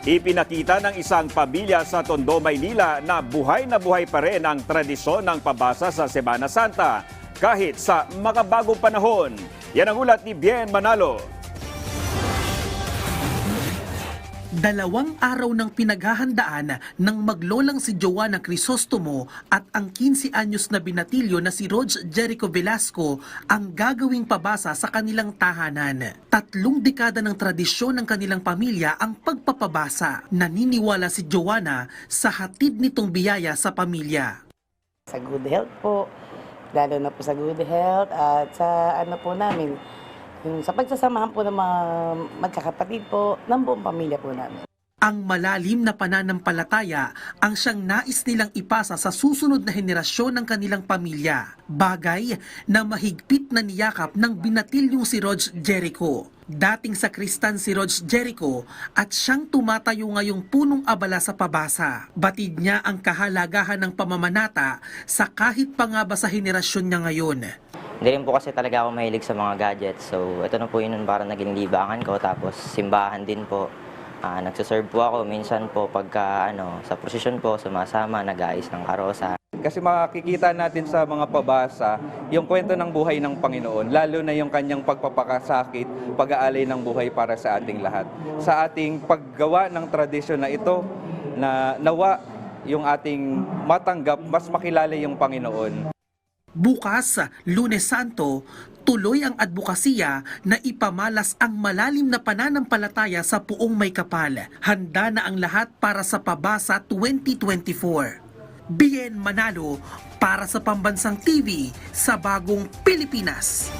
Ipinakita ng isang pamilya sa Tondo, Maynila na buhay na buhay pa rin ang tradisyon ng pabasa sa Semana Santa kahit sa makabagong panahon. Yan ang ulat ni Bien Manalo. Dalawang araw ng pinaghahandaan ng maglolang si Joanna Crisostomo at ang 15 anyos na binatilyo na si Rog Jericho Velasco ang gagawing pabasa sa kanilang tahanan. Tatlong dekada ng tradisyon ng kanilang pamilya ang pagpapabasa. Naniniwala si Joanna sa hatid nitong biyaya sa pamilya. sa good health po, lalo na po sa good health at sa ano po namin, yung sa pagsasamahan po ng mga magkakapatid po ng buong pamilya po namin. Ang malalim na pananampalataya ang siyang nais nilang ipasa sa susunod na henerasyon ng kanilang pamilya. Bagay na mahigpit na niyakap ng binatilyong si Rog Jericho. Dating sakristan si Rog Jericho at siyang tumatayo ngayong punong abala sa pabasa. Batid niya ang kahalagahan ng pamamanata sa kahit pa nga ba sa henerasyon niya ngayon. Hindi rin po kasi talaga ako mahilig sa mga gadgets. So, ito na po yun para naging libangan ko. Tapos, simbahan din po. Ah, nagsaserve po ako. Minsan po, pagka ano, sa prosesyon po, sumasama, nag-aayos ng karosa. Kasi makikita natin sa mga pabasa yung kwento ng buhay ng Panginoon, lalo na yung kanyang pagpapakasakit, pag-aalay ng buhay para sa ating lahat. Sa ating paggawa ng tradisyon na ito, na nawa yung ating matanggap, mas makilala yung Panginoon. Bukas, Lunes Santo, tuloy ang advokasya na ipamalas ang malalim na pananampalataya sa puong may kapal. Handa na ang lahat para sa Pabasa 2024. Bien Manalo para sa Pambansang TV sa Bagong Pilipinas.